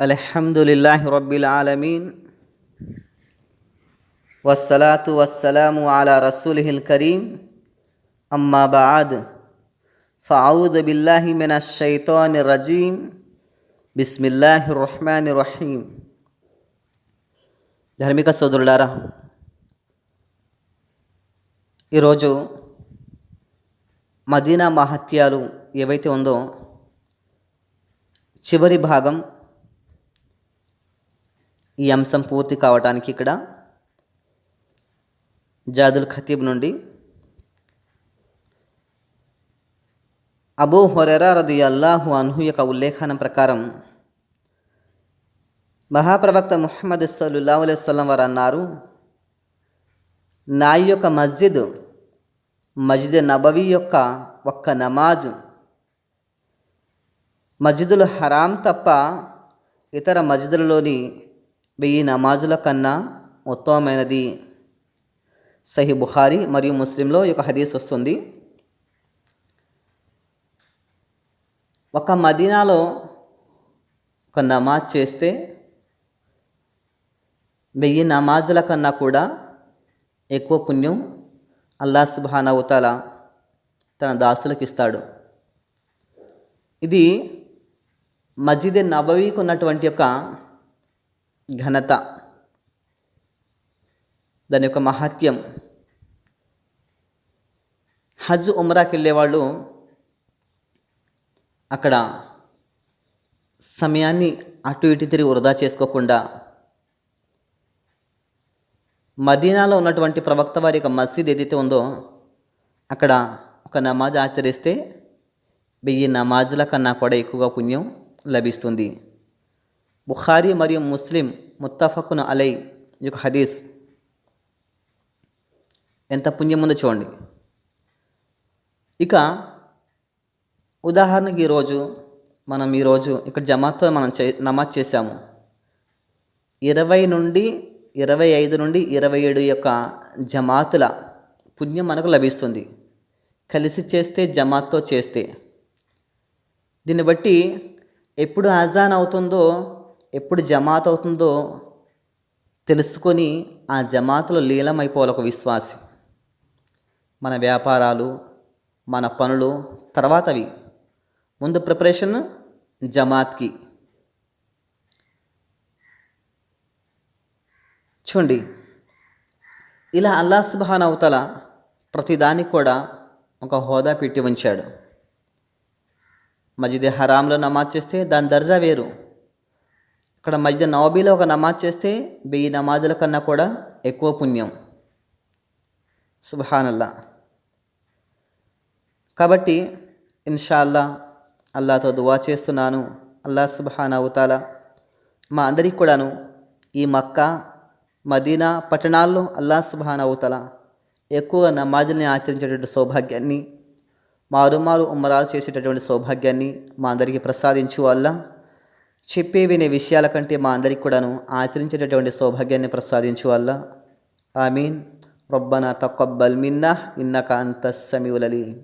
الحمد لله رب العالمين والصلاة والسلام على رسوله الكريم أما بعد فأعوذ بالله من الشيطان الرجيم بسم الله الرحمن الرحيم ధార్మిక సోదరులారా ఈరోజు మదీనా మహత్యాలు ఏవైతే ఉందో చివరి భాగం ఈ అంశం పూర్తి కావటానికి ఇక్కడ జాదుల్ ఖతీబ్ నుండి అబూ హొరెరా రది అల్లాహు అన్హు యొక్క ఉల్లేఖనం ప్రకారం మహాప్రవక్త ముహమ్మద్ సల్లుల్లా అలైస్లం వారు అన్నారు నా యొక్క మస్జిద్ మస్జిద్ నబవి యొక్క ఒక్క నమాజ్ మస్జిదుల్ హరాం తప్ప ఇతర మస్జిదులలోని వెయ్యి నమాజుల కన్నా ఉత్తమమైనది. సహి బుహారీ మరియు ముస్లింలో ఈ యొక్క హదీస్ వస్తుంది. ఒక మదీనాలో ఒక నమాజ్ చేస్తే వెయ్యి నమాజుల కన్నా కూడా ఎక్కువ పుణ్యం అల్లా సుబానవుతాల తన దాసులకు ఇస్తాడు. ఇది మస్జిద్ నబవీకి ఉన్నటువంటి యొక్క ఘనత దాని యొక్క మహత్యం. హజ్ ఉమ్రాకి వెళ్ళేవాళ్ళు అక్కడ సమయాన్ని అటు ఇటు తిరిగి వృధా చేసుకోకుండా మదీనాలో ఉన్నటువంటి ప్రవక్త వారి యొక్క మసీద్ ఏదైతే ఉందో అక్కడ ఒక నమాజ్ ఆచరిస్తే వెయ్యి నమాజుల కన్నా కూడా ఎక్కువగా పుణ్యం లభిస్తుంది. బుఖారీ మరియు ముస్లిం ముత్తఫకును అలై ఈ యొక్క హదీస్. ఎంత పుణ్యం ఉందో చూడండి. ఇక ఉదాహరణకి ఈరోజు మనం ఈరోజు ఇక్కడ జమాత్తో మనం చే నమాజ్ చేశాము. ఇరవై నుండి ఇరవై ఐదు నుండి ఇరవై ఏడు యొక్క జమాతుల పుణ్యం మనకు లభిస్తుంది. కలిసి చేస్తే జమాత్తో చేస్తే. దీన్ని బట్టి ఎప్పుడు అజాన్ అవుతుందో ఎప్పుడు జమాత్ అవుతుందో తెలుసుకొని ఆ జమాతులో లీలమైపోవాలి ఒక విశ్వాసి. మన వ్యాపారాలు మన పనులు తర్వాతవి ముందు ప్రిపరేషన్ జమాత్కి. చూడండి ఇలా అల్లా సుబాన్ అవతల ప్రతిదానికి కూడా ఒక హోదా పెట్టి ఉంచాడు. మజిద్ హరాంలో నమాజ్ చేస్తే దాని దర్జా వేరు. ఇక్కడ మధ్య నవబీలో ఒక నమాజ్ చేస్తే వెయ్యి నమాజుల కన్నా కూడా ఎక్కువ పుణ్యం. సుబహానల్లా కాబట్టి ఇన్షాల్లా అల్లాతో దువా చేస్తున్నాను. అల్లా సుబహాన్ అవుతాల మా అందరికి కూడాను ఈ మక్కా మదీనా పట్టణాల్లో అల్లా సుబహాన్ అవుతాలా ఎక్కువ నమాజుల్ని ఆచరించేటటువంటి సౌభాగ్యాన్ని మారుమారు ఉమ్మరాలు చేసేటటువంటి సౌభాగ్యాన్ని మా అందరికీ ప్రసాదించు అల్లా చెప్పే వినే విషయాల కంటే మా అందరికి కూడాను ఆచరించేటటువంటి సౌభాగ్యాన్ని ప్రసాదించు వల్ల ఆమీన్. రొబ్బన తక్కబ్బల్ మిన్నా ఇన్నక అంత సమీవులలి.